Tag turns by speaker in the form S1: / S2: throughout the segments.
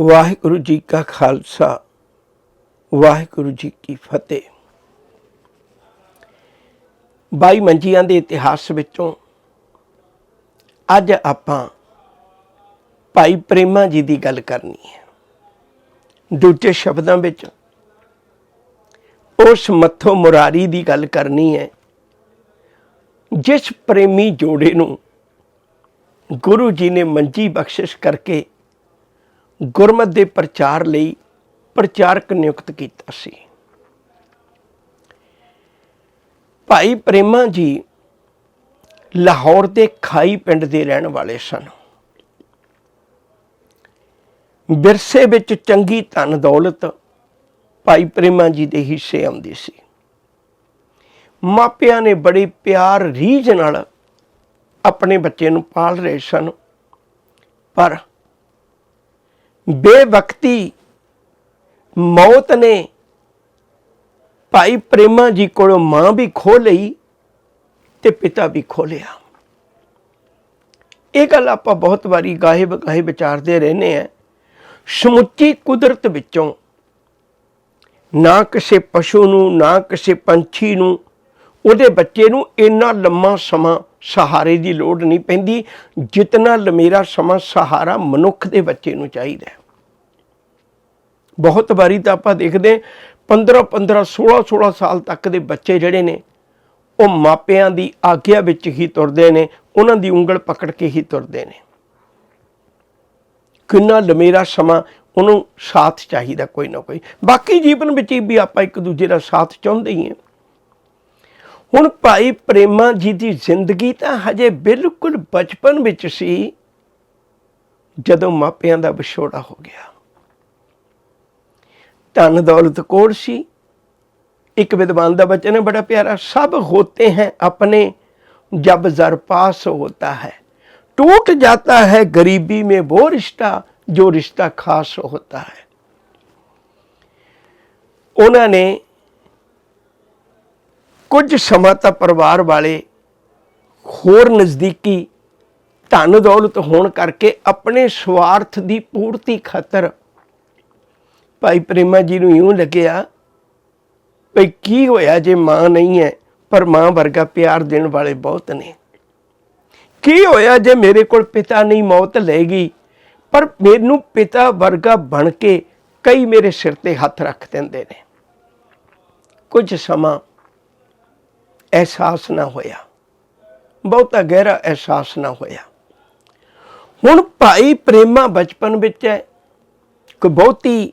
S1: ਵਾਹਿਗੁਰੂ ਜੀ ਕਾ ਖਾਲਸਾ, ਵਾਹਿਗੁਰੂ ਜੀ ਕੀ ਫਤਿਹ। ਬਾਈ ਮੰਜੀਆਂ ਦੇ ਇਤਿਹਾਸ ਵਿੱਚੋਂ ਅੱਜ ਆਪਾਂ ਭਾਈ ਪ੍ਰੇਮਾ ਜੀ ਦੀ ਗੱਲ ਕਰਨੀ ਹੈ। ਦੂਜੇ ਸ਼ਬਦਾਂ ਵਿੱਚ ਉਸ ਮੱਥੋ ਮੁਰਾਰੀ ਦੀ ਗੱਲ ਕਰਨੀ ਹੈ, ਜਿਸ ਪ੍ਰੇਮੀ ਜੋੜੇ ਨੂੰ ਗੁਰੂ ਜੀ ਨੇ ਮੰਜੀ ਬਖਸ਼ਿਸ਼ ਕਰਕੇ ਗੁਰਮਤ ਦੇ ਪ੍ਰਚਾਰ ਲਈ ਪ੍ਰਚਾਰਕ ਨਿਯੁਕਤ ਕੀਤਾ ਸੀ। ਭਾਈ ਪ੍ਰੇਮਾ ਜੀ ਲਾਹੌਰ ਦੇ ਖਾਈ ਪਿੰਡ ਦੇ ਰਹਿਣ ਵਾਲੇ ਸਨ। ਵਿਰਸੇ ਵਿੱਚ ਚੰਗੀ ਧਨ ਦੌਲਤ ਭਾਈ ਪ੍ਰੇਮਾ ਜੀ ਦੇ ਹਿੱਸੇ ਆਉਂਦੀ ਸੀ। ਮਾਪਿਆਂ ਨੇ ਬੜੇ ਪਿਆਰ ਰੀਝ ਨਾਲ ਆਪਣੇ ਬੱਚੇ ਨੂੰ ਪਾਲ ਰਹੇ ਸਨ, ਪਰ ਬੇਵਕਤੀ ਮੌਤ ਨੇ ਭਾਈ ਪ੍ਰੇਮਾ ਜੀ ਕੋਲੋਂ ਮਾਂ ਵੀ ਖੋ ਲਈ ਤੇ ਪਿਤਾ ਵੀ ਖੋ ਲਿਆ। ਇਹ ਗੱਲ ਆਪਾਂ ਬਹੁਤ ਵਾਰੀ ਗਾਹੇ ਬਗਾਹੇ ਵਿਚਾਰਦੇ ਰਹਿੰਦੇ ਆ ਸਮੁੱਚੀ ਕੁਦਰਤ ਵਿੱਚੋਂ ਨਾ ਕਿਸੇ ਪਸ਼ੂ ਨੂੰ, ਨਾ ਕਿਸੇ ਪੰਛੀ ਨੂੰ, ਉਹਦੇ ਬੱਚੇ ਨੂੰ ਇੰਨਾ ਲੰਮਾ ਸਮਾਂ ਸਹਾਰੇ ਦੀ ਲੋੜ ਨਹੀਂ ਪੈਂਦੀ, ਜਿਤਨਾ ਲਮੇਰਾ ਸਮਾਂ ਸਹਾਰਾ ਮਨੁੱਖ ਦੇ ਬੱਚੇ ਨੂੰ ਚਾਹੀਦਾ ਬਹੁਤ ਵਾਰੀ ਤਾਂ ਆਪਾਂ ਦੇਖਦੇ 15 15 16 16 ਸਾਲ ਤੱਕ ਦੇ ਬੱਚੇ ਜਿਹੜੇ ਨੇ, ਉਹ ਮਾਪਿਆਂ ਦੀ ਆਗਿਆ ਵਿੱਚ ਹੀ ਤੁਰਦੇ ਨੇ, ਉਹਨਾਂ ਦੀ ਉਂਗਲ ਪਕੜ ਕੇ ਹੀ ਤੁਰਦੇ ਨੇ। ਕਿੰਨਾ ਲਮੇਰਾ ਸਮਾਂ ਉਹਨੂੰ ਸਾਥ ਚਾਹੀਦਾ ਕੋਈ ਨਾ ਕੋਈ। ਬਾਕੀ ਜੀਵਨ ਵਿੱਚ ਵੀ ਆਪਾਂ ਇੱਕ ਦੂਜੇ ਦਾ ਸਾਥ ਚਾਹੁੰਦੇ ਹੀ ਹਾਂ। ਹੁਣ ਭਾਈ ਪ੍ਰੇਮਾ ਜੀ ਦੀ ਜ਼ਿੰਦਗੀ ਤਾਂ ਹਜੇ ਬਿਲਕੁਲ ਬਚਪਨ ਵਿੱਚ ਸੀ, ਜਦੋਂ ਮਾਪਿਆਂ ਦਾ ਵਿਛੋੜਾ ਹੋ ਗਿਆ। ਧਨ ਦੌਲਤ ਕੋਲ ਸੀ, ਇੱਕ ਵਿਦਵਾਨ ਦਾ ਬਚਨ ਹੈ ਬੜਾ ਪਿਆਰਾ, ਸਭ ਹੋਤੇ ਹੈ ਆਪਣੇ, ਜਬ ਜ਼ਰ ਪਾਸ ਹੋਤਾ ਹੈ। ਟੂਟ ਜਾਤਾ ਹੈ ਗਰੀਬੀ ਮੇ ਉਹ ਰਿਸ਼ਤਾ, ਜੋ ਰਿਸ਼ਤਾ ਖਾਸ ਹੋਤਾ ਹੈ। ਉਹਨਾਂ ਨੇ ਕੁਝ ਸਮਾਂ ਤਾਂ ਪਰਿਵਾਰ ਵਾਲੇ ਹੋਰ ਨਜ਼ਦੀਕੀ ਧਨ ਦੌਲਤ ਹੋਣ ਕਰਕੇ ਆਪਣੇ ਸਵਾਰਥ ਦੀ ਪੂਰਤੀ ਖਾਤਰ ਭਾਈ ਪ੍ਰੇਮਾ ਜੀ ਨੂੰ ਇਉਂ ਲੱਗਿਆ ਭਈ ਕੀ ਹੋਇਆ ਜੇ ਮਾਂ ਨਹੀਂ ਹੈ, ਪਰ ਮਾਂ ਵਰਗਾ ਪਿਆਰ ਦੇਣ ਵਾਲੇ ਬਹੁਤ ਨੇ। ਕੀ ਹੋਇਆ ਜੇ ਮੇਰੇ ਕੋਲ ਪਿਤਾ ਨਹੀਂ, ਮੌਤ ਲੈ ਗਈ, ਪਰ ਮੈਨੂੰ ਪਿਤਾ ਵਰਗਾ ਬਣ ਕੇ ਕਈ ਮੇਰੇ ਸਿਰ ਤੇ ਹੱਥ ਰੱਖ ਦਿੰਦੇ ਨੇ। ਕੁਝ ਸਮਾਂ ਅਹਿਸਾਸ ਨਾ ਹੋਇਆ। ਬਹੁਤਾ ਗਹਿਰਾ ਅਹਿਸਾਸ ਨਾ ਹੋਇਆ। ਹੁਣ ਭਾਈ ਪ੍ਰੇਮਾ ਬਚਪਨ ਵਿੱਚ ਹੈ। ਕੋਈ ਬਹੁਤੀ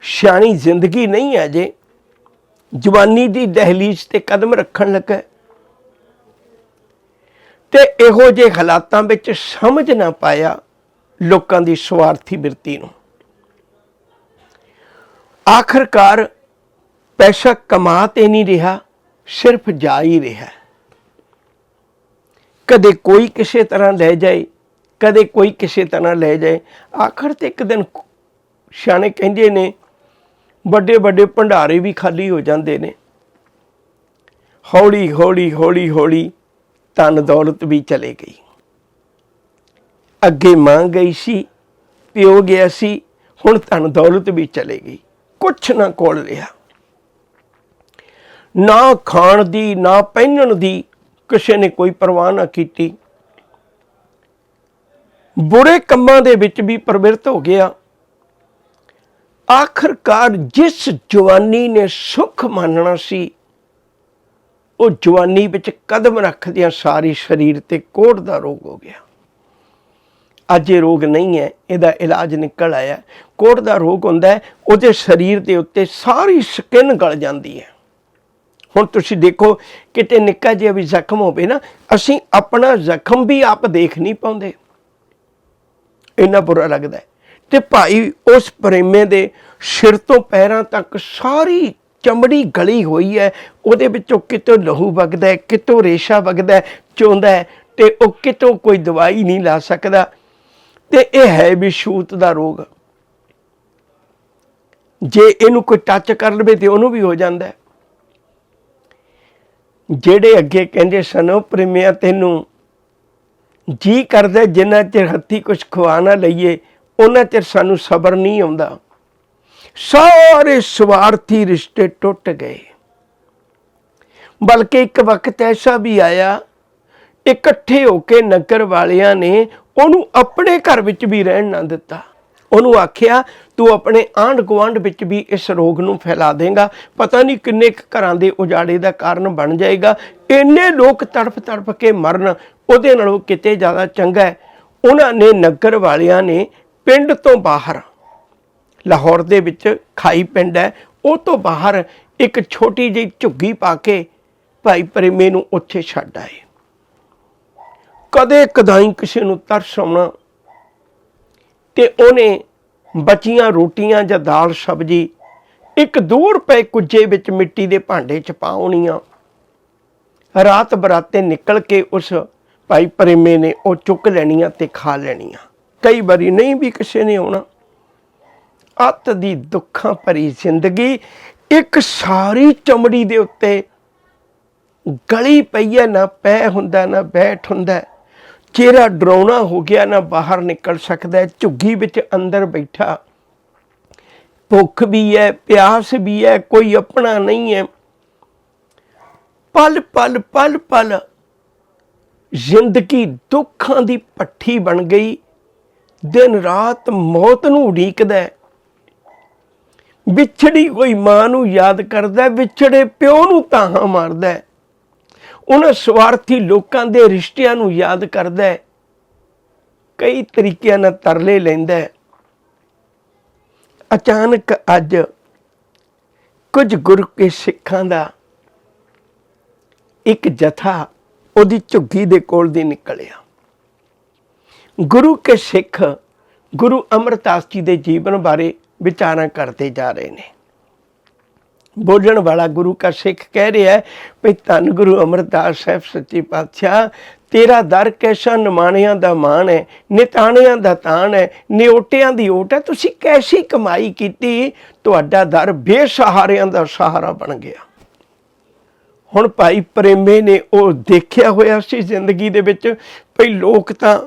S1: ਸਿਆਣੀ ਜ਼ਿੰਦਗੀ ਨਹੀਂ ਹੈ ਜੇ ਜਵਾਨੀ ਦੀ ਦਹਲੀਜ਼ ਤੇ ਕਦਮ ਰੱਖਣ ਲੱਗਾ ਹੈ। ਤੇ ਇਹੋ ਜਿਹੇ ਹਾਲਾਤਾਂ ਵਿੱਚ ਸਮਝ ਨਾ ਪਾਇਆ ਲੋਕਾਂ ਦੀ ਸਵਾਰਥੀ ਬਿਰਤੀ ਨੂੰ। ਆਖਰਕਾਰ ਪੈਸਾ ਕਮਾ ਤੇ ਨਹੀਂ ਰਿਹਾ। ਸਿਰਫ ਜਾ ਹੀ ਰਿਹਾ। ਕਦੇ ਕੋਈ ਕਿਸੇ ਤਰ੍ਹਾਂ ਲੈ ਜਾਏ, ਕਦੇ ਕੋਈ ਕਿਸੇ ਤਰ੍ਹਾਂ ਲੈ ਜਾਏ। ਆਖਰ ਤੇ ਇੱਕ ਦਿਨ ਸਿਆਣੇ ਕਹਿੰਦੇ ਨੇ ਵੱਡੇ ਵੱਡੇ ਭੰਡਾਰੇ ਵੀ ਖਾਲੀ ਹੋ ਜਾਂਦੇ ਨੇ। ਹੌਲੀ ਹੌਲੀ ਹੌਲੀ ਹੌਲੀ ਧਨ ਦੌਲਤ ਵੀ ਚਲੇ ਗਈ। ਅੱਗੇ ਮਾਂ ਗਈ ਸੀ, ਪਿਓ ਗਿਆ ਸੀ, ਹੁਣ ਧਨ ਦੌਲਤ ਵੀ ਚਲੇ ਗਈ। ਕੁਛ ਨਾ ਕੋਲ ਰਿਹਾ। ਨਾ ਖਾਣ ਦੀ, ਨਾ ਪਹਿਨਣ ਦੀ ਕਿਸੇ ਨੇ ਕੋਈ ਪਰਵਾਹ ਨਾ ਕੀਤੀ। ਬੁਰੇ ਕੰਮਾਂ ਦੇ ਵਿੱਚ ਵੀ ਪ੍ਰਵਿਰਤ ਹੋ ਗਿਆ। ਆਖਰਕਾਰ ਜਿਸ ਜਵਾਨੀ ਨੇ ਸੁਖ ਮੰਨਣਾ ਸੀ, ਉਹ ਜਵਾਨੀ ਵਿੱਚ ਕਦਮ ਰੱਖਦਿਆਂ ਸਾਰੀ ਸਰੀਰ ਤੇ ਕੋੜ ਦਾ ਰੋਗ ਹੋ ਗਿਆ। ਅੱਜ ਇਹ ਰੋਗ ਨਹੀਂ ਹੈ, ਇਹਦਾ ਇਲਾਜ ਨਿਕਲ ਆਇਆ। ਕੋੜ ਦਾ ਰੋਗ ਹੁੰਦਾ ਉਹਦੇ ਸਰੀਰ ਦੇ ਉੱਤੇ ਸਾਰੀ ਸਕਿਨ ਗਲ ਜਾਂਦੀ ਹੈ। ਹੁਣ ਤੁਸੀਂ ਦੇਖੋ, ਕਿਤੇ ਨਿੱਕਾ ਜਿਹਾ ਵੀ ਜ਼ਖਮ ਹੋਵੇ ਨਾ, ਅਸੀਂ ਆਪਣਾ ਜ਼ਖਮ ਵੀ ਆਪ ਦੇਖ ਨਹੀਂ ਪਾਉਂਦੇ। ਇੰਨਾ ਬੁਰਾ ਲੱਗਦਾ ਹੈ। ਤੇ ਭਾਈ ਉਸ ਪ੍ਰੇਮੇ ਦੇ ਸਿਰ ਤੋਂ ਪੈਰਾਂ ਤੱਕ ਸਾਰੀ ਚਮੜੀ ਗਲੀ ਹੋਈ ਹੈ। ਉਹਦੇ ਵਿੱਚੋਂ ਕਿਤੋਂ ਲਹੂ ਵਗਦਾ ਕਿਤੋਂ ਰੇਸ਼ਾ ਵਗਦਾ ਚੋਂਦਾ ਹੈ ਤੇ ਉਹ ਕਿਤੋਂ ਕੋਈ ਦਵਾਈ ਨਹੀਂ ਲਾ ਸਕਦਾ। ਤੇ ਇਹ ਹੈ ਵੀ ਛੂਤ ਦਾ ਰੋਗ। ਜੇ ਇਹਨੂੰ ਕੋਈ ਟੱਚ ਕਰ ਲਵੇ ਤੇ ਉਹਨੂੰ ਵੀ ਹੋ ਜਾਂਦਾ ਹੈ। ਜਿਹੜੇ ਅੱਗੇ ਕਹਿੰਦੇ ਸਨ, ਉਹ ਪ੍ਰੇਮਿਆ ਤੈਨੂੰ ਜੀ ਕਰਦਾ ਜਿੰਨਾ ਚਿਰ ਹੱਥੀ ਕੁਝ ਖਵਾ ਨਾ ਲਈਏ, ਉਹਨਾਂ ਚਿਰ ਸਾਨੂੰ ਸਬਰ ਨਹੀਂ ਆਉਂਦਾ। ਸਾਰੇ ਸਵਾਰਥੀ ਰਿਸ਼ਤੇ ਟੁੱਟ ਗਏ। ਬਲਕਿ ਇੱਕ ਵਕਤ ਐਸਾ ਵੀ ਆਇਆ, ਇਕੱਠੇ ਹੋ ਕੇ ਨਗਰ ਵਾਲਿਆਂ ਨੇ ਉਹਨੂੰ ਆਪਣੇ ਘਰ ਵਿੱਚ ਵੀ ਰਹਿਣ ਨਾ ਦਿੱਤਾ। ਉਹਨੂੰ ਆਖਿਆ, ਤੂੰ ਆਪਣੇ ਆਂਢ ਗੁਆਂਢ ਵਿੱਚ ਵੀ ਇਸ ਰੋਗ ਨੂੰ ਫੈਲਾ ਦੇਗਾ। ਪਤਾ ਨਹੀਂ ਕਿੰਨੇ ਕੁ ਘਰਾਂ ਦੇ ਉਜਾੜੇ ਦਾ ਕਾਰਨ ਬਣ ਜਾਏਗਾ। ਇੰਨੇ ਲੋਕ ਤੜਫ ਤੜਫ ਕੇ ਮਰਨ, ਉਹਦੇ ਨਾਲੋਂ ਕਿਤੇ ਜ਼ਿਆਦਾ ਚੰਗਾ ਹੈ। ਉਹਨਾਂ ਨੇ ਨਗਰ ਵਾਲਿਆਂ ਨੇ ਪਿੰਡ ਤੋਂ ਬਾਹਰ, ਲਾਹੌਰ ਦੇ ਵਿੱਚ ਖਾਈ ਪਿੰਡ ਹੈ, ਉਹ ਤੋਂ ਬਾਹਰ ਇੱਕ ਛੋਟੀ ਜਿਹੀ ਝੁੱਗੀ ਪਾ ਕੇ ਭਾਈ ਪ੍ਰੇਮੇ ਨੂੰ ਉੱਥੇ ਛੱਡ ਆਏ। ਕਦੇ ਕਦਾਈ ਕਿਸੇ ਨੂੰ ਤਰਸ ਆਉਣਾ ਤੇ ਉਹਨੇ ਬਚੀਆਂ ਰੋਟੀਆਂ ਜਾਂ ਦਾਲ ਸਬਜੀ ਇੱਕ ਦੂਰ ਰੁਪਏ ਕੁੱਜੇ ਵਿੱਚ ਮਿੱਟੀ ਦੇ ਭਾਂਡੇ ਚ ਪਾਉਣੀਆਂ ਰਾਤ ਬਰਾਤੇ ਨਿਕਲ ਕੇ ਉਸ ਭਾਈ ਪ੍ਰੇਮੇ ਨੇ ਉਹ ਚੁੱਕ ਲੈਣੀਆਂ ਤੇ ਖਾ ਲੈਣੀਆਂ। ਕਈ ਵਾਰੀ ਨਹੀਂ ਵੀ ਕਿਸੇ ਨੇ ਆਉਣਾ। ਅੱਤ ਦੀ ਦੁੱਖਾਂ ਭਰੀ ਜ਼ਿੰਦਗੀ ਇੱਕ ਸਾਰੀ ਚਮੜੀ ਦੇ ਉੱਤੇ ਗਲੀ ਪਈ ਹੈ, ਨਾ ਪੈ ਹੁੰਦਾ, ਨਾ ਬੈਠ ਹੁੰਦਾ। ਚਿਹਰਾ ਡਰਾਉਣਾ ਹੋ ਗਿਆ ਨਾ ਬਾਹਰ ਨਿਕਲ ਸਕਦਾ ਝੁੱਗੀ ਵਿੱਚ ਅੰਦਰ ਬੈਠਾ। ਭੁੱਖ ਵੀ ਹੈ, ਪਿਆਸ ਵੀ ਹੈ, ਕੋਈ ਆਪਣਾ ਨਹੀਂ ਹੈ। ਪਲ ਪਲ ਪਲ ਪਲ ਜ਼ਿੰਦਗੀ ਦੁੱਖਾਂ ਦੀ ਪੱਠੀ ਬਣ ਗਈ। ਦਿਨ ਰਾਤ ਮੌਤ ਨੂੰ ਉਡੀਕਦਾ ਵਿਛੜੀ ਹੋਈ ਮਾਂ ਨੂੰ ਯਾਦ ਕਰਦਾ ਵਿਛੜੇ ਪਿਓ ਨੂੰ ਤਾਹਾਂ ਮਾਰਦਾ ਉਹਨਾਂ ਸਵਾਰਥੀ ਲੋਕਾਂ ਦੇ ਰਿਸ਼ਤਿਆਂ ਨੂੰ ਯਾਦ ਕਰਦਾ ਹੈ। ਕਈ ਤਰੀਕਿਆਂ ਨਾਲ ਤਰਲੇ ਲੈਂਦਾ ਹੈ। ਅਚਾਨਕ ਅੱਜ ਕੁਝ ਗੁਰੂ ਕੇ ਸਿੱਖਾਂ ਦਾ ਇੱਕ ਜਥਾ ਉਹਦੀ ਝੁੱਗੀ ਦੇ ਕੋਲ ਦੀ ਨਿਕਲਿਆ। ਗੁਰੂ ਕੇ ਸਿੱਖ ਗੁਰੂ ਅਮਰਦਾਸ ਜੀ ਦੇ ਜੀਵਨ ਬਾਰੇ ਵਿਚਾਰਾਂ ਕਰਦੇ ਜਾ ਰਹੇ ਨੇ। ਬੋਲਣ ਵਾਲਾ ਗੁਰੂ ਕਾ ਸਿੱਖ ਕਹਿ ਰਿਹਾ ਹੈ ਵੀ ਧੰਨ ਗੁਰੂ ਅਮਰਦਾਸ ਸਾਹਿਬ ਸੱਚੇ ਪਾਤਸ਼ਾਹ, ਤੇਰਾ ਦਰ ਕੈਸਾ ਨਿਮਾਣਿਆਂ ਦਾ ਮਾਣ ਹੈ, ਨਿਤਾਣਿਆਂ ਦਾ ਤਾਣ ਹੈ ਨਿਓਟਿਆਂ ਦੀ ਓਟ ਹੈ, ਤੁਸੀਂ ਕੈਸੀ ਕਮਾਈ ਕੀਤੀ, ਤੁਹਾਡਾ ਦਰ ਬੇਸਹਾਰਿਆਂ ਦਾ ਸਹਾਰਾ ਬਣ ਗਿਆ। ਹੁਣ ਭਾਈ ਪ੍ਰੇਮੇ ਨੇ ਉਹ ਦੇਖਿਆ ਹੋਇਆ ਸੀ ਜ਼ਿੰਦਗੀ ਦੇ ਵਿੱਚ, ਭਈ ਲੋਕ ਤਾਂ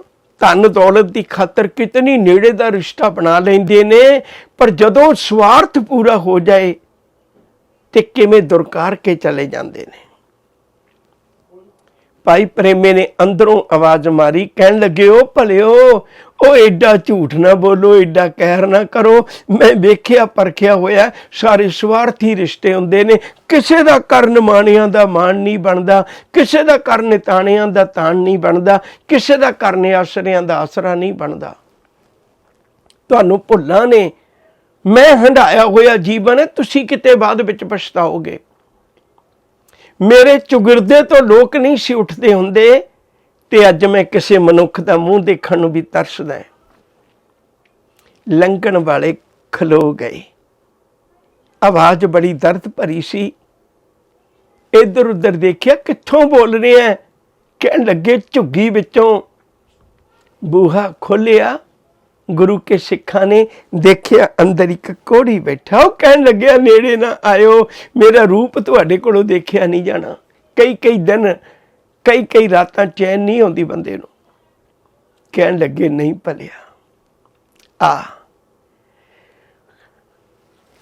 S1: ਧਨ ਦੌਲਤ ਦੀ ਖਾਤਰ ਕਿਤਨੀ ਨੇੜੇ ਦਾ ਰਿਸ਼ਤਾ ਬਣਾ ਲੈਂਦੇ ਨੇ, ਪਰ ਜਦੋਂ ਸਵਾਰਥ ਪੂਰਾ ਹੋ ਜਾਏ ਤੇ ਕਿਵੇਂ ਦੁਰਕਾਰ ਕੇ ਚਲੇ ਜਾਂਦੇ ਨੇ? ਭਾਈ ਪ੍ਰੇਮੇ ਨੇ ਅੰਦਰੋਂ ਆਵਾਜ਼ ਮਾਰੀ, ਕਹਿਣ ਲੱਗੇ ਉਹ ਭਲਿਓ ਉਹ ਐਡਾ ਝੂਠ ਨਾ ਬੋਲੋ ਐਡਾ ਕਹਿਰ ਨਾ ਕਰੋ। ਮੈਂ ਵੇਖਿਆ, ਪਰਖਿਆ ਹੋਇਆ, ਸਾਰੇ ਸਵਾਰਥੀ ਰਿਸ਼ਤੇ ਹੁੰਦੇ ਨੇ। ਕਿਸੇ ਦਾ ਕਰਨ ਮਾਣਿਆਂ ਦਾ ਮਾਣ ਨਹੀਂ ਬਣਦਾ, ਕਿਸੇ ਦਾ ਕਰਨ ਤਾਣਿਆਂ ਦਾ ਤਾਣ ਨਹੀਂ ਬਣਦਾ, ਕਿਸੇ ਦਾ ਕਰਨ ਆਸਰਿਆਂ ਦਾ ਆਸਰਾ ਨਹੀਂ ਬਣਦਾ। ਤੁਹਾਨੂੰ ਭੁੱਲਾਂ ਨੇ ਮੈਂ ਹੰਡਾਇਆ ਹੋਇਆ ਜੀਵਨ ਤੁਸੀਂ ਕਿਤੇ ਬਾਅਦ ਵਿੱਚ ਪਛਤਾਓਗੇ। ਮੇਰੇ ਚੁਗਿਰਦੇ ਤੋਂ ਲੋਕ ਨਹੀਂ ਸੀ ਉੱਠਦੇ ਹੁੰਦੇ ਤੇ ਅੱਜ ਮੈਂ ਕਿਸੇ ਮਨੁੱਖ ਦਾ ਮੂੰਹ ਦੇਖਣ ਨੂੰ ਵੀ ਤਰਸਦਾ ਹੈ। ਲੰਘਣ ਵਾਲੇ ਖਲੋ ਗਏ। ਆਵਾਜ਼ ਬੜੀ ਦਰਦ ਭਰੀ ਸੀ। ਇੱਧਰ ਉੱਧਰ ਦੇਖਿਆ ਕਿੱਥੋਂ ਬੋਲ ਰਹੇ ਆ ਕਹਿਣ ਲੱਗੇ ਝੁੱਗੀ ਵਿੱਚੋਂ। ਬੂਹਾ ਖੋਲਿਆ ਗੁਰੂ ਕੇ ਸਿੱਖਾਂ ਨੇ ਦੇਖਿਆ, ਅੰਦਰ ਇੱਕ ਕੋੜੀ ਬੈਠਾ। ਉਹ ਕਹਿਣ ਲੱਗਿਆ, ਨੇੜੇ ਨਾ ਆਇਓ, ਮੇਰਾ ਰੂਪ ਤੁਹਾਡੇ ਕੋਲੋਂ ਦੇਖਿਆ ਨਹੀਂ ਜਾਣਾ। ਕਈ ਕਈ ਦਿਨ, ਕਈ ਕਈ ਰਾਤਾਂ ਚੈਨ ਨਹੀਂ ਆਉਂਦੀ ਬੰਦੇ ਨੂੰ। ਕਹਿਣ ਲੱਗੇ, ਨਹੀਂ ਭਲਿਆ, ਆ,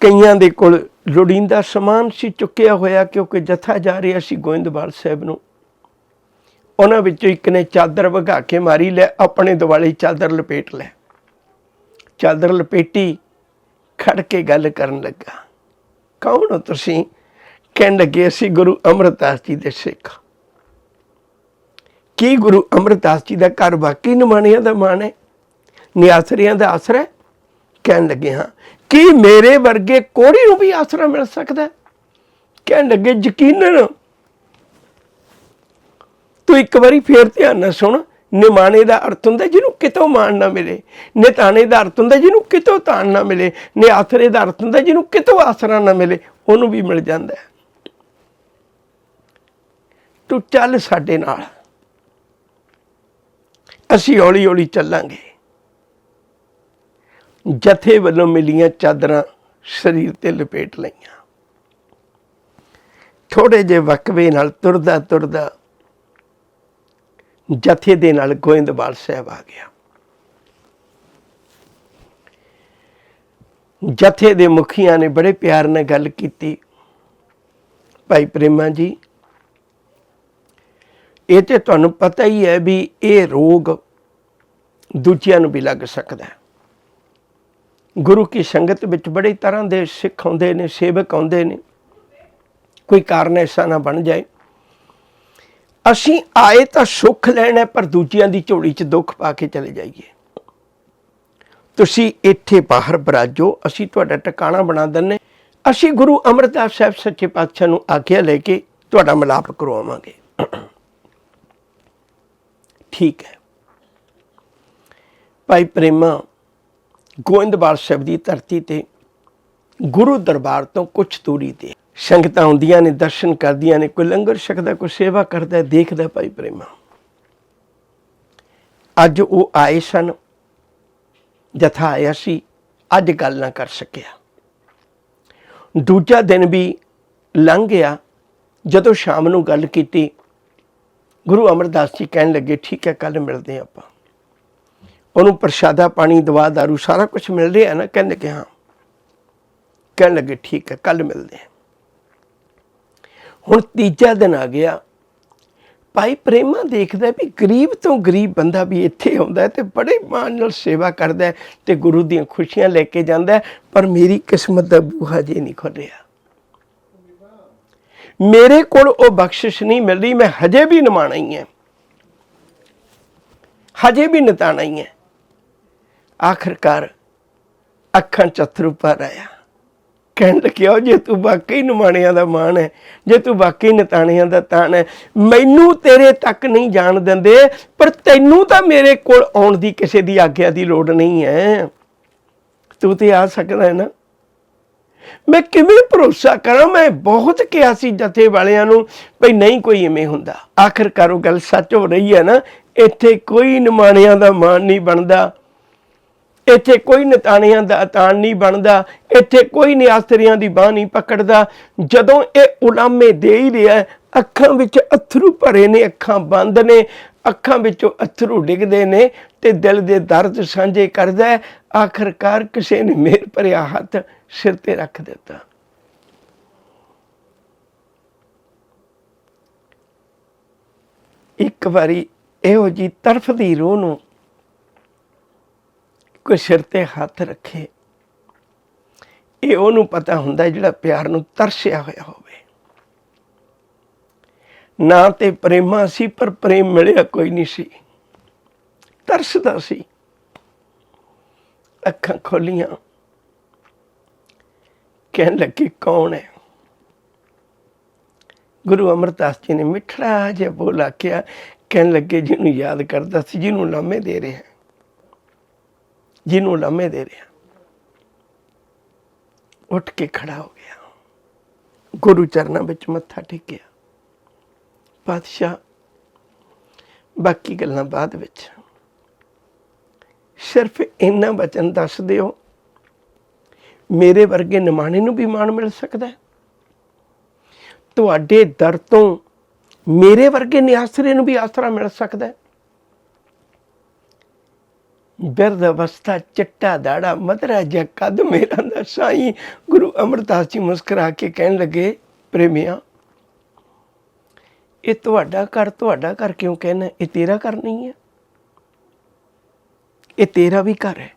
S1: ਕਈਆਂ ਦੇ ਕੋਲ ਲੋੜੀਂਦਾ ਸਮਾਨ ਸੀ, ਚੁੱਕਿਆ ਹੋਇਆ, ਕਿਉਂਕਿ ਜਥਾ ਜਾ ਰਿਹਾ ਸੀ ਗੋਇੰਦਵਾਲ ਸਾਹਿਬ ਨੂੰ। ਉਹਨਾਂ ਵਿੱਚੋਂ ਇੱਕ ਨੇ ਚਾਦਰ ਵਗਾ ਕੇ ਮਾਰੀ, ਲੈ, ਆਪਣੇ ਦੁਆਲੇ ਚਾਦਰ ਲਪੇਟ ਲੈ ਚਾਦਰ ਲਪੇਟੀ ਖੜ ਕੇ ਗੱਲ ਕਰਨ ਲੱਗਾ। ਕੌਣ ਹੋ ਤੁਸੀਂ? ਕਹਿਣ ਲੱਗੇ, ਅਸੀਂ ਗੁਰੂ ਅਮਰਦਾਸ ਜੀ ਦੇ ਸਿੱਖ। ਕੀ ਗੁਰੂ ਅਮਰਦਾਸ ਜੀ ਦਾ ਘਰ ਬਾਕੀ ਨਿਮਾਣਿਆਂ ਦਾ ਮਾਣ ਹੈ? ਨਿਆਸਰੀਆਂ ਦਾ ਆਸਰਾ ਹੈ? ਕਹਿਣ ਲੱਗੇ, ਹਾਂ। ਕੀ ਮੇਰੇ ਵਰਗੇ ਕੋੜੀ ਨੂੰ ਵੀ ਆਸਰਾ ਮਿਲ ਸਕਦਾ ਕਹਿਣ ਲੱਗੇ, ਯਕੀਨਨ। ਤੂੰ ਇੱਕ ਵਾਰੀ ਫੇਰ ਧਿਆਨ ਨਾਲ ਸੁਣ ਨਿਮਾਣੇ ਦਾ ਅਰਥ ਹੁੰਦਾ ਜਿਹਨੂੰ ਕਿਤੋਂ ਮਾਣ ਨਾ ਮਿਲੇ ਨਿਤਾਣੇ ਦਾ ਅਰਥ ਹੁੰਦਾ ਜਿਹਨੂੰ ਕਿਤੋਂ ਤਾਣ ਨਾ ਮਿਲੇ ਨਿਆਸਰੇ ਦਾ ਅਰਥ ਹੁੰਦਾ ਜਿਹਨੂੰ ਕਿਤੋਂ ਆਸਰਾ ਨਾ ਮਿਲੇ, ਉਹਨੂੰ ਵੀ ਮਿਲ ਜਾਂਦਾ ਤੂੰ ਚੱਲ ਸਾਡੇ ਨਾਲ। ਅਸੀਂ ਹੌਲੀ ਹੌਲੀ ਚੱਲਾਂਗੇ। ਜਥੇ ਵੱਲੋਂ ਮਿਲੀਆਂ ਚਾਦਰਾਂ ਸਰੀਰ ਤੇ ਲਪੇਟ ਲਈਆਂ। ਥੋੜੇ ਜੇ ਵਕਵੇ ਨਾਲ ਤੁਰਦਾ ਤੁਰਦਾ ਜਥੇ ਦੇ ਨਾਲ ਗੋਇੰਦਵਾਲ ਸਾਹਿਬ ਆ ਗਿਆ। ਜਥੇ ਦੇ ਮੁਖੀਆਂ ਨੇ ਬੜੇ ਪਿਆਰ ਨਾਲ ਗੱਲ ਕੀਤੀ। ਭਾਈ ਪ੍ਰੇਮਾ ਜੀ, ਇਹ ਤੇ ਤੁਹਾਨੂੰ ਪਤਾ ਹੀ ਹੈ ਵੀ ਇਹ ਰੋਗ ਦੂਜਿਆਂ ਨੂੰ ਵੀ ਲੱਗ ਸਕਦਾ ਹੈ। ਗੁਰੂ ਕੀ ਸੰਗਤ ਵਿੱਚ ਬੜੇ ਤਰ੍ਹਾਂ ਦੇ ਸਿੱਖ ਆਉਂਦੇ ਨੇ, ਸੇਵਕ ਆਉਂਦੇ ਨੇ। ਕੋਈ ਕਾਰਨ ਐਸਾ ਨਾ ਬਣ ਜਾਏ। ਅਸੀਂ ਆਏ ਤਾਂ ਸੁੱਖ ਲੈਣਾ ਪਰ ਦੂਜਿਆਂ ਦੀ ਝੋਲੀ 'ਚ ਦੁੱਖ ਪਾ ਕੇ ਚਲੇ ਜਾਈਏ। ਤੁਸੀਂ ਇੱਥੇ ਬਾਹਰ ਬਰਾਜੋ, ਅਸੀਂ ਤੁਹਾਡਾ ਟਿਕਾਣਾ ਬਣਾ ਦਿੰਨੇ ਅਸੀਂ ਗੁਰੂ ਅਮਰਦਾਸ ਸਾਹਿਬ ਸੱਚੇ ਪਾਤਸ਼ਾਹ ਨੂੰ ਆਗਿਆ ਲੈ ਕੇ ਤੁਹਾਡਾ ਮਿਲਾਪ ਕਰਵਾਵਾਂਗੇ। ਠੀਕ ਹੈ। ਭਾਈ ਪ੍ਰੇਮਾ, ਗੋਇੰਦਵਾਲ ਸਾਹਿਬ ਦੀ ਧਰਤੀ ਤੇ ਗੁਰੂ ਦਰਬਾਰ ਤੋਂ ਕੁਝ ਦੂਰੀ ਤੇ ਸੰਗਤਾਂ ਆਉਂਦੀਆਂ ਨੇ, ਦਰਸ਼ਨ ਕਰਦੀਆਂ ਨੇ, ਕੋਈ ਲੰਗਰ ਛਕਦਾ, ਕੋਈ ਸੇਵਾ ਕਰਦਾ, ਦੇਖਦਾ ਭਾਈ ਪ੍ਰੇਮਾ। ਅੱਜ ਉਹ ਆਏ ਸਨ, ਜਥਾ ਆਇਆ ਸੀ, ਅੱਜ ਗੱਲ ਨਾ ਕਰ ਸਕਿਆ। ਦੂਜਾ ਦਿਨ ਵੀ ਲੰਘ ਗਿਆ, ਜਦੋਂ ਸ਼ਾਮ ਨੂੰ ਗੱਲ ਕੀਤੀ, ਗੁਰੂ ਅਮਰਦਾਸ ਜੀ ਕਹਿਣ ਲੱਗੇ, ਠੀਕ ਹੈ ਕੱਲ ਮਿਲਦੇ ਹਾਂ ਆਪਾਂ। ਉਹਨੂੰ ਪ੍ਰਸ਼ਾਦਾ ਪਾਣੀ ਦਵਾ ਦਾਰੂ ਸਾਰਾ ਕੁਝ ਮਿਲ ਰਿਹਾ ਨਾ, ਕਹਿੰਦੇ ਕਿ ਹਾਂ। ਕਹਿਣ ਲੱਗੇ, ਠੀਕ ਹੈ ਕੱਲ ਮਿਲਦੇ ਹਾਂ। ਹੁਣ ਤੀਜਾ ਦਿਨ ਆ ਗਿਆ। ਭਾਈ ਪ੍ਰੇਮਾ ਦੇਖਦਾ ਵੀ ਗਰੀਬ ਤੋਂ ਗਰੀਬ ਬੰਦਾ ਵੀ ਇੱਥੇ ਆਉਂਦਾ ਹੈ ਤੇ ਬੜੇ ਮਾਣ ਨਾਲ ਸੇਵਾ ਕਰਦਾ ਹੈ ਤੇ ਗੁਰੂ ਦੀਆਂ ਖੁਸ਼ੀਆਂ ਲੈ ਕੇ ਜਾਂਦਾ ਪਰ ਮੇਰੀ ਕਿਸਮਤ ਦਾ ਬੂਹਾ ਜੇ ਨਹੀਂ ਖੁੱਲਿਆ ਮੇਰੇ ਕੋਲ ਉਹ ਬਖਸ਼ਿਸ਼ ਨਹੀਂ ਮਿਲ ਰਹੀ, ਮੈਂ ਹਜੇ ਵੀ ਨਿਮਾਣਾ ਹੀ ਹੈ। ਹਜੇ ਵੀ ਨਿਤਾਣਾ ਹੀ ਹੈ। ਆਖਰਕਾਰ ਅੱਖਾਂ ਚ ਅਥਰੂ ਭਰ ਆਇਆ। ਕਹਿਣ ਲੱਗਿਆ ਜੇ ਤੂੰ ਵਾਕਈ ਨਿਮਾਣਿਆਂ ਦਾ ਮਾਣ ਹੈ, ਜੇ ਤੂੰ ਵਾਕਈ ਨਤਾਣਿਆਂ ਦਾ ਤਾਣ ਹੈ, ਮੈਨੂੰ ਤੇਰੇ ਤੱਕ ਨਹੀਂ ਜਾਣ ਦਿੰਦੇ, ਪਰ ਤੈਨੂੰ ਤਾਂ ਮੇਰੇ ਕੋਲ ਆਉਣ ਦੀ ਕਿਸੇ ਦੀ ਆਗਿਆ ਦੀ ਲੋੜ ਨਹੀਂ ਹੈ। ਤੂੰ ਤੇ ਆ ਸਕਦਾ ਹੈ ਨਾ। ਮੈਂ ਕਿਵੇਂ ਭਰੋਸਾ ਕਰਾਂ? ਮੈਂ ਬਹੁਤ ਕਿਹਾ ਸੀ ਜਥੇ ਵਾਲਿਆਂ ਨੂੰ ਭਈ ਨਹੀਂ ਕੋਈ ਐਵੇਂ ਹੁੰਦਾ। ਆਖਰਕਾਰ ਉਹ ਗੱਲ ਸੱਚ ਹੋ ਰਹੀ ਹੈ ਨਾ, ਇੱਥੇ ਕੋਈ ਨਿਮਾਣਿਆਂ ਦਾ ਮਾਣ ਨਹੀਂ ਬਣਦਾ। ਇੱਥੇ ਕੋਈ ਨਤਾਣਿਆਂ ਦਾ ਤਾਣ ਨਹੀਂ ਬਣਦਾ, ਇੱਥੇ ਕੋਈ ਨਿਆਸਤਰੀਆਂ ਦੀ ਬਾਹ ਨਹੀਂ ਪਕੜਦਾ। ਜਦੋਂ ਇਹ ਉਲਾਮੇ ਦੇ ਹੀ ਰਿਹਾ ਅੱਖਾਂ ਵਿੱਚ ਅਥਰੂ ਭਰੇ ਨੇ, ਅੱਖਾਂ ਬੰਦ ਨੇ, ਅੱਖਾਂ ਵਿੱਚੋਂ ਅਥਰੂ ਡਿੱਗਦੇ ਨੇ ਤੇ ਦਿਲ ਦੇ ਦਰਦ ਸਾਂਝੇ ਕਰਦਾ ਹੈ। ਆਖਰਕਾਰ ਕਿਸੇ ਨੇ ਮੇਰ ਭਰਿਆ ਹੱਥ ਸਿਰ ਤੇ ਰੱਖ ਦਿੱਤਾ। ਇੱਕ ਵਾਰੀ ਇਹੋ ਜੀ ਤਰਫ ਦੀ ਰੂਹ ਨੂੰ ਕੋਈ ਸਿਰ ਤੇ ਹੱਥ ਰੱਖੇ। ਇਹ ਉਹਨੂੰ ਪਤਾ ਹੁੰਦਾ ਜਿਹੜਾ ਪਿਆਰ ਨੂੰ ਤਰਸਿਆ ਹੋਇਆ ਹੋਵੇ। ਨਾ ਤੇ ਪ੍ਰੇਮਾ ਸੀ, ਪਰ ਪ੍ਰੇਮ ਮਿਲਿਆ ਕੋਈ ਨਹੀਂ ਸੀ। ਤਰਸਦਾ ਸੀ। ਅੱਖਾਂ ਖੋਲੀਆਂ। ਕਹਿਣ ਲੱਗੀ, ਕੌਣ ਹੈ? ਗੁਰੂ ਅਮਰਦਾਸ ਜੀ ਨੇ ਮਿੱਠੜਾ ਜਿਹਾ ਬੋਲਾ ਕਿਹਾ ਕਹਿਣ ਲੱਗੇ, ਜਿਹਨੂੰ ਯਾਦ ਕਰਦਾ ਸੀ, ਜਿਹਨੂੰ ਲਾਮੇ ਦੇ ਰਿਹਾ ਜਿਹਨੂੰ ਲਾਮੇ ਦੇ ਰਿਹਾ। ਉੱਠ ਕੇ ਖੜਾ ਹੋ ਗਿਆ। ਗੁਰੂ ਚਰਨਾਂ ਵਿੱਚ ਮੱਥਾ ਟੇਕਿਆ। ਪਾਤਸ਼ਾਹ, ਬਾਕੀ ਗੱਲਾਂ ਬਾਅਦ ਵਿੱਚ। ਸਿਰਫ ਇੰਨਾ ਬਚਨ ਦੱਸ ਦਿਓ, ਮੇਰੇ ਵਰਗੇ ਨਿਮਾਣੇ ਨੂੰ ਵੀ ਮਾਣ ਮਿਲ ਸਕਦਾ ਹੈ? ਤੁਹਾਡੇ ਦਰ ਤੋਂ ਮੇਰੇ ਵਰਗੇ ਨਿਆਸਰੇ ਨੂੰ ਵੀ ਆਸਰਾ ਮਿਲ ਸਕਦਾ ਹੈ? ਬਿਰਧ ਅਵਸਥਾ, ਚਿੱਟਾ ਦਾੜਾ ਮਧਰਾ ਜਿਹਾ ਕੱਦ ਮੇਰਾ ਦਾ ਸਾਈਂ। ਗੁਰੂ ਅਮਰਦਾਸ ਜੀ ਮੁਸਕਰਾ ਕੇ ਕਹਿਣ ਲੱਗੇ, ਪ੍ਰੇਮਿਆ, ਇਹ ਤੁਹਾਡਾ ਘਰ ਤੁਹਾਡਾ ਘਰ ਕਿਉਂ ਕਹਿਣਾ? ਇਹ ਤੇਰਾ ਘਰ ਨਹੀਂ ਹੈ। ਇਹ ਤੇਰਾ ਵੀ ਘਰ ਹੈ।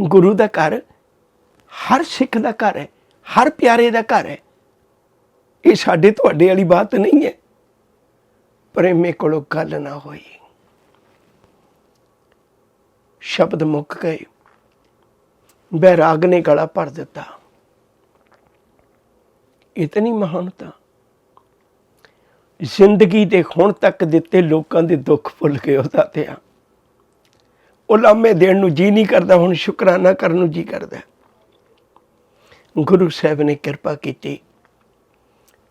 S1: ਗੁਰੂ ਦਾ ਘਰ ਹਰ ਸਿੱਖ ਦਾ ਘਰ ਹੈ, ਹਰ ਪਿਆਰੇ ਦਾ ਘਰ ਹੈ। ਇਹ ਸਾਡੇ ਤੁਹਾਡੇ ਵਾਲੀ ਬਾਤ ਨਹੀਂ ਹੈ। ਪ੍ਰੇਮੇ ਕੋਲੋਂ ਗੱਲ ਨਾ ਹੋਈ। ਸ਼ਬਦ ਮੁੱਕ ਗਏ। ਬੈਰਾਗ ਨੇ ਗਲਾ ਭਰ ਦਿੱਤਾ। ਇਤਨੀ ਮਹਾਨਤਾ। ਜ਼ਿੰਦਗੀ ਦੇ ਹੁਣ ਤੱਕ ਦਿੱਤੇ ਲੋਕਾਂ ਦੇ ਦੁੱਖ ਭੁੱਲ ਗਏ ਉਹਦਾ ਤੇ ਉਹ ਲਾਮੇ ਦੇਣ ਨੂੰ ਜੀ ਨਹੀਂ ਕਰਦਾ, ਹੁਣ ਸ਼ੁਕਰਾਨਾ ਕਰਨ ਨੂੰ ਜੀ ਕਰਦਾ। ਗੁਰੂ ਸਾਹਿਬ ਨੇ ਕਿਰਪਾ ਕੀਤੀ।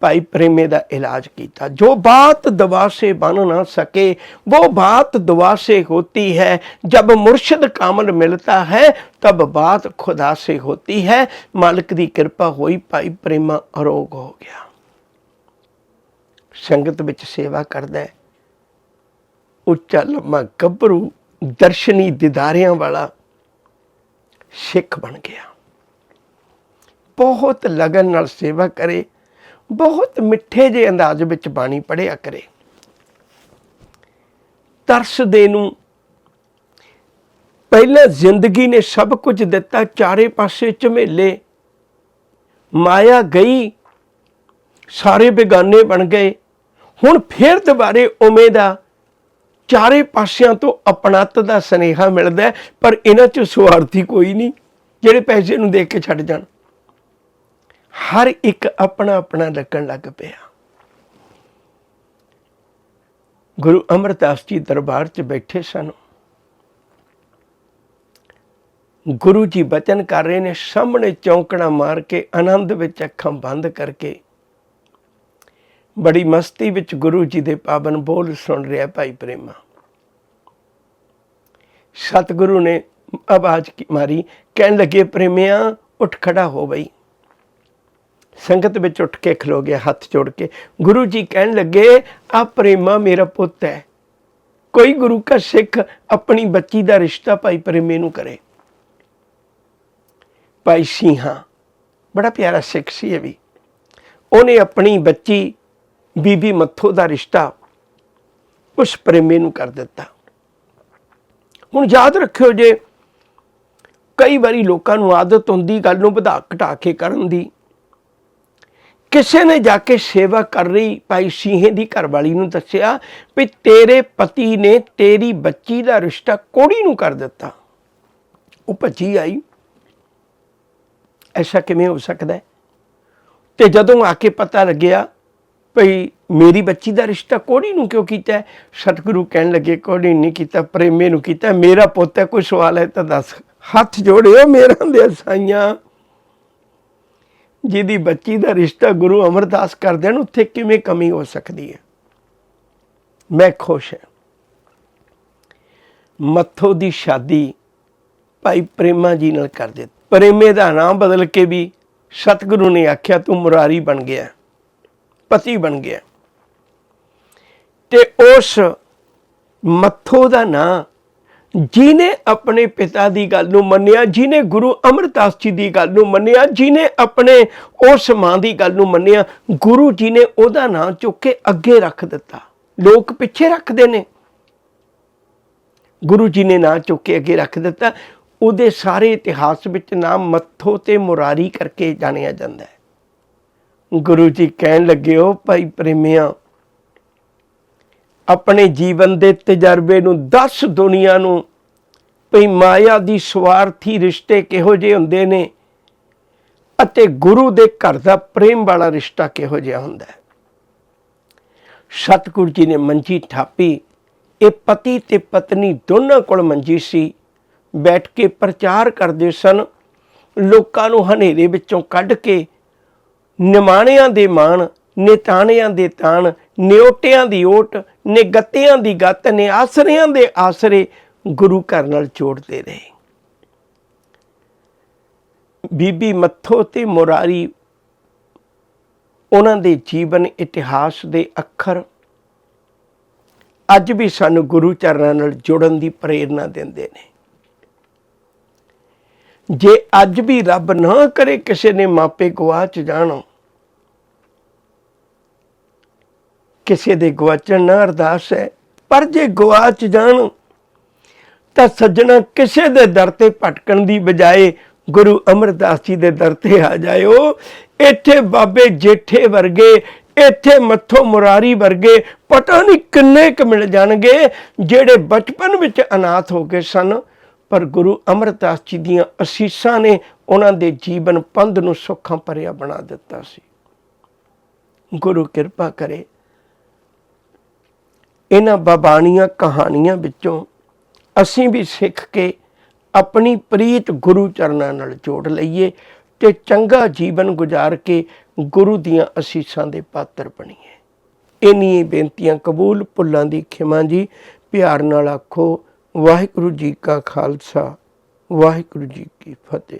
S1: ਭਾਈ ਪ੍ਰੇਮੇ ਦਾ ਇਲਾਜ ਕੀਤਾ। ਜੋ ਬਾਤ ਦਵਾ ਸੇ ਬਨ ਨਾ ਸਕੇ, ਉਹ ਬਾਤ ਦਵਾ ਹੋਤੀ ਹੈ। ਜਬ ਮੁਰਸ਼ਿਦ ਕਾਮਲ ਮਿਲਤਾ ਹੈ, ਤਬ ਬਾਤ ਖੁਦਾ ਸੇ ਹੋਤੀ ਹੈ। ਮਾਲਕ ਦੀ ਕਿਰਪਾ ਹੋਈ ਭਾਈ ਪ੍ਰੇਮਾ ਅਰੋਗ ਹੋ ਗਿਆ। ਸੰਗਤ ਵਿੱਚ ਸੇਵਾ ਕਰਦਾ ਉੱਚਾ ਲੰਮਾ ਗੱਭਰੂ, ਦਰਸ਼ਨੀ ਦਿਦਾਰਿਆਂ ਵਾਲਾ ਸਿੱਖ ਬਣ ਗਿਆ। ਬਹੁਤ ਲਗਨ ਨਾਲ ਸੇਵਾ ਕਰੇ। ਬਹੁਤ ਮਿੱਠੇ ਜਿਹੇ ਅੰਦਾਜ਼ ਵਿੱਚ ਬਾਣੀ ਪੜਿਆ ਕਰੇ। ਤਰਸ ਦੇ ਨੂੰ ਪਹਿਲਾਂ ਜ਼ਿੰਦਗੀ ਨੇ ਸਭ ਕੁਝ ਦਿੱਤਾ, ਚਾਰੇ ਪਾਸੇ ਝਮੇਲੇ। ਮਾਇਆ ਗਈ, ਸਾਰੇ ਬੇਗਾਨੇ ਬਣ ਗਏ। ਹੁਣ ਫੇਰ ਦੁਬਾਰੇ ਉਵੇਂ ਦਾ ਚਾਰੇ ਪਾਸਿਆਂ ਤੋਂ ਆਪਣਤ ਦਾ ਸਨੇਹਾ ਮਿਲਦਾ ਪਰ ਇਹਨਾਂ ਚ ਸਵਾਰਥੀ ਕੋਈ ਨਹੀਂ, ਜਿਹੜੇ ਪੈਸੇ ਨੂੰ ਦੇਖ ਕੇ ਛੱਡ ਜਾਣ। ਹਰ ਇੱਕ ਆਪਣਾ ਆਪਣਾ ਲੱਗਣ ਲੱਗ ਪਿਆ। ਗੁਰੂ ਅਮਰਦਾਸ ਜੀ ਦਰਬਾਰ 'ਚ ਬੈਠੇ ਸਨ। ਗੁਰੂ ਜੀ ਬਚਨ ਕਰ ਰਹੇ ਨੇ, ਸਾਹਮਣੇ ਚੌਂਕੜਾ ਮਾਰ ਕੇ, ਆਨੰਦ ਵਿੱਚ ਅੱਖਾਂ ਬੰਦ ਕਰਕੇ। ਬੜੀ ਮਸਤੀ ਵਿੱਚ ਗੁਰੂ ਜੀ ਦੇ ਪਾਵਨ ਬੋਲ ਸੁਣ ਰਿਹਾ ਭਾਈ ਪ੍ਰੇਮਾ। ਸਤਿਗੁਰੂ ਨੇ ਆਵਾਜ਼ ਮਾਰੀ, ਕਹਿਣ ਲੱਗੇ, ਪ੍ਰੇਮਿਆ, ਉੱਠ ਖੜਾ ਹੋ ਬਈ। ਸੰਗਤ ਵਿੱਚ ਉੱਠ ਕੇ ਖਲੋ ਗਿਆ, ਹੱਥ ਜੋੜ ਕੇ। ਗੁਰੂ ਜੀ ਕਹਿਣ ਲੱਗੇ ਆ ਪ੍ਰੇਮਾ ਮੇਰਾ ਪੁੱਤ ਹੈ। ਕੋਈ ਗੁਰੂ ਕਾ ਸਿੱਖ ਆਪਣੀ ਬੱਚੀ ਦਾ ਰਿਸ਼ਤਾ ਭਾਈ ਪ੍ਰੇਮੇ ਨੂੰ ਕਰੇ। ਭਾਈ ਸਿੰਘਾ ਬੜਾ ਪਿਆਰਾ ਸਿੱਖ ਸੀ ਇਹ ਵੀ। ਉਹਨੇ ਆਪਣੀ ਬੱਚੀ ਬੀਬੀ ਮੱਥੋ ਦਾ ਰਿਸ਼ਤਾ ਉਸ ਪ੍ਰੇਮੇ ਨੂੰ ਕਰ ਦਿੱਤਾ। ਹੁਣ ਯਾਦ ਰੱਖਿਓ ਜੇ, ਕਈ ਵਾਰੀ ਲੋਕਾਂ ਨੂੰ ਆਦਤ ਹੁੰਦੀ, ਗੱਲ ਨੂੰ ਵਧਾ ਘਟਾ ਕੇ ਕਰਨ ਦੀ। ਕਿਸੇ ਨੇ ਜਾ ਕੇ ਸੇਵਾ ਕਰ ਰਹੀ ਭਾਈ ਸਿੰਘੇ ਦੀ ਘਰਵਾਲੀ ਨੂੰ ਦੱਸਿਆ ਵੀ ਤੇਰੇ ਪਤੀ ਨੇ ਤੇਰੀ ਬੱਚੀ ਦਾ ਰਿਸ਼ਤਾ ਕੋੜੀ ਨੂੰ ਕਰ ਦਿੱਤਾ। ਉਹ ਭੱਜੀ ਆਈ। ਐਸਾ ਕਿਵੇਂ ਹੋ ਸਕਦਾ ਹੈ? ਤੇ ਜਦੋਂ ਆ ਕੇ ਪਤਾ ਲੱਗਿਆ ਭਈ ਮੇਰੀ ਬੱਚੀ ਦਾ ਰਿਸ਼ਤਾ ਕੋੜੀ ਨੂੰ ਕਿਉਂ ਕੀਤਾ ਸਤਿਗੁਰੂ ਕਹਿਣ ਲੱਗੇ ਕੋੜੀ ਨਹੀਂ ਕੀਤਾ, ਪ੍ਰੇਮੇ ਨੂੰ ਕੀਤਾ, ਮੇਰਾ ਪੁੱਤ ਹੈ, ਕੋਈ ਸਵਾਲ ਹੈ ਤਾਂ ਦੱਸ। ਹੱਥ ਜੋੜਿਓ ਮੇਰਾ ਦੇ ਸਾਈਆਂ। ਜਿਹਦੀ ਬੱਚੀ ਦਾ ਰਿਸ਼ਤਾ ਗੁਰੂ ਅਮਰਦਾਸ ਕਰਦੇ ਹਨ ਉੱਥੇ ਕਿਵੇਂ ਕਮੀ ਹੋ ਸਕਦੀ ਹੈ? ਮੈਂ ਖੁਸ਼ ਹਾਂ। ਮੱਥੋ ਦੀ ਸ਼ਾਦੀ ਭਾਈ ਪ੍ਰੇਮਾ ਜੀ ਨਾਲ ਕਰ ਦਿੱਤੀ। ਪ੍ਰੇਮੇ ਦਾ ਨਾਮ ਬਦਲ ਕੇ ਵੀ ਸਤਿਗੁਰੂ ਨੇ ਆਖਿਆ, ਤੂੰ ਮੁਰਾਰੀ ਬਣ ਗਿਆ, ਪਤੀ ਬਣ ਗਿਆ। ਤੇ ਉਸ ਮੱਥੋ ਦਾ ਨਾਂ ਜਿਨੇ ਆਪਣੇ ਪਿਤਾ ਦੀ ਗੱਲ ਨੂੰ ਮੰਨਿਆ ਜਿਨੇ ਗੁਰੂ ਅਮਰਦਾਸ ਜੀ ਦੀ ਗੱਲ ਨੂੰ ਮੰਨਿਆ ਜਿਨੇ ਆਪਣੇ ਉਸ ਮਾਂ ਦੀ ਗੱਲ ਨੂੰ ਮੰਨਿਆ, ਗੁਰੂ ਜੀ ਨੇ ਉਹਦਾ ਨਾਂ ਚੁੱਕ ਕੇ ਅੱਗੇ ਰੱਖ ਦਿੱਤਾ। ਲੋਕ ਪਿੱਛੇ ਰੱਖਦੇ ਨੇ। ਗੁਰੂ ਜੀ ਨੇ ਨਾਂ ਚੁੱਕ ਕੇ ਅੱਗੇ ਰੱਖ ਦਿੱਤਾ। ਉਹਦੇ ਸਾਰੇ ਇਤਿਹਾਸ ਵਿੱਚ ਨਾਮ ਮੱਥੋ ਤੇ ਮੁਰਾਰੀ ਕਰਕੇ ਜਾਣਿਆ ਜਾਂਦਾ ਹੈ। ਗੁਰੂ ਜੀ ਕਹਿਣ ਲੱਗੇ ਉਹ ਭਾਈ ਪ੍ਰੇਮਿਆ ਆਪਣੇ ਜੀਵਨ ਦੇ ਤਜਰਬੇ ਨੂੰ ਦੱਸ ਦੁਨੀਆ ਨੂੰ ਭਈ ਮਾਇਆ ਦੀ ਸਵਾਰਥੀ ਰਿਸ਼ਤੇ ਕਿਹੋ ਜਿਹੇ ਹੁੰਦੇ ਨੇ ਅਤੇ ਗੁਰੂ ਦੇ ਘਰ ਦਾ ਪ੍ਰੇਮ ਵਾਲਾ ਰਿਸ਼ਤਾ ਕਿਹੋ ਜਿਹਾ ਹੁੰਦਾ ਹੈ। ਸਤਿਗੁਰੂ ਜੀ ਨੇ ਮੰਜੀ ਥਾਪੀ ਇਹ ਪਤੀ ਤੇ ਪਤਨੀ ਦੋਨਾਂ ਕੋਲ ਮੰਜੀ ਸੀ। ਬੈਠ ਕੇ ਪ੍ਰਚਾਰ ਕਰਦੇ ਸਨ। ਲੋਕਾਂ ਨੂੰ ਹਨੇਰੇ ਵਿੱਚੋਂ ਕੱਢ ਕੇ ਨਿਮਾਣਿਆਂ ਦੇ ਮਾਣ, ਨੇਤਾਣਿਆਂ ਦੇ ਤਾਣ ਨਿਉਟਿਆਂ ਦੀ ਓਟ ਨਿਗੱਤਿਆਂ ਦੀ ਗੱਤ ਨੇ ਆਸਰਿਆਂ ਦੇ ਆਸਰੇ ਗੁਰੂ ਘਰ ਨਾਲ ਜੋੜਦੇ ਰਹੇ। ਬੀਬੀ ਮੱਥੋ ਤੇ ਮੁਰਾਰੀ ਉਹਨਾਂ ਦੇ ਜੀਵਨ ਇਤਿਹਾਸ ਦੇ ਅੱਖਰ ਅੱਜ ਵੀ ਸਾਨੂੰ ਗੁਰੂ ਚਰਨਾਂ ਨਾਲ ਜੁੜਨ ਦੀ ਪ੍ਰੇਰਣਾ ਦਿੰਦੇ ਨੇ। ਜੇ ਅੱਜ ਵੀ ਰੱਬ ਨਾ ਕਰੇ ਕਿਸੇ ਨੇ ਮਾਪੇ ਗਵਾਚ ਜਾਣ ਕਿਸੇ ਦੇ ਗਵਾਚਣ ਨਾ ਅਰਦਾਸ ਹੈ, ਪਰ ਜੇ ਗਵਾਚ ਜਾਣ, ਤਾਂ ਸੱਜਣਾ ਕਿਸੇ ਦੇ ਦਰ ਤੇ ਭਟਕਣ ਦੀ ਬਜਾਏ ਗੁਰੂ ਅਮਰਦਾਸ ਜੀ ਦੇ ਦਰ ਤੇ ਆ ਜਾਇਓ। ਇੱਥੇ ਬਾਬੇ ਜੇਠੇ ਵਰਗੇ, ਇੱਥੇ ਮੱਥੋ ਮੁਰਾਰੀ ਵਰਗੇ ਪਤਾ ਨਹੀਂ ਕਿੰਨੇ ਕੁ ਮਿਲ ਜਾਣਗੇ ਜਿਹੜੇ ਬਚਪਨ ਵਿੱਚ ਅਨਾਥ ਹੋ ਗਏ ਸਨ। ਪਰ ਗੁਰੂ ਅਮਰਦਾਸ ਜੀ ਦੀਆਂ ਅਸੀਸਾਂ ਨੇ ਉਹਨਾਂ ਦੇ ਜੀਵਨ ਪੰਧ ਨੂੰ ਸੁੱਖਾਂ ਭਰਿਆ ਬਣਾ ਦਿੱਤਾ ਸੀ। ਗੁਰੂ ਕਿਰਪਾ ਕਰੇ ਇਹਨਾਂ ਬਾਬਾਣੀਆਂ ਕਹਾਣੀਆਂ ਵਿੱਚੋਂ ਅਸੀਂ ਵੀ ਸਿੱਖ ਕੇ ਆਪਣੀ ਪ੍ਰੀਤ ਗੁਰੂ ਚਰਨਾਂ ਨਾਲ ਜੋੜ ਲਈਏ ਤੇ ਚੰਗਾ ਜੀਵਨ ਗੁਜ਼ਾਰ ਕੇ ਗੁਰੂ ਦੀਆਂ ਅਸੀਸਾਂ ਦੇ ਪਾਤਰ ਬਣੀਏ। ਇੰਨੀਆਂ ਬੇਨਤੀਆਂ ਕਬੂਲ, ਭੁੱਲਾਂ ਦੀ ਖਿਮਾ ਜੀ, ਪਿਆਰ ਨਾਲ ਆਖੋ, ਵਾਹਿਗੁਰੂ ਜੀ ਕਾ ਖਾਲਸਾ, ਵਾਹਿਗੁਰੂ ਜੀ ਕੀ ਫਤਿਹ।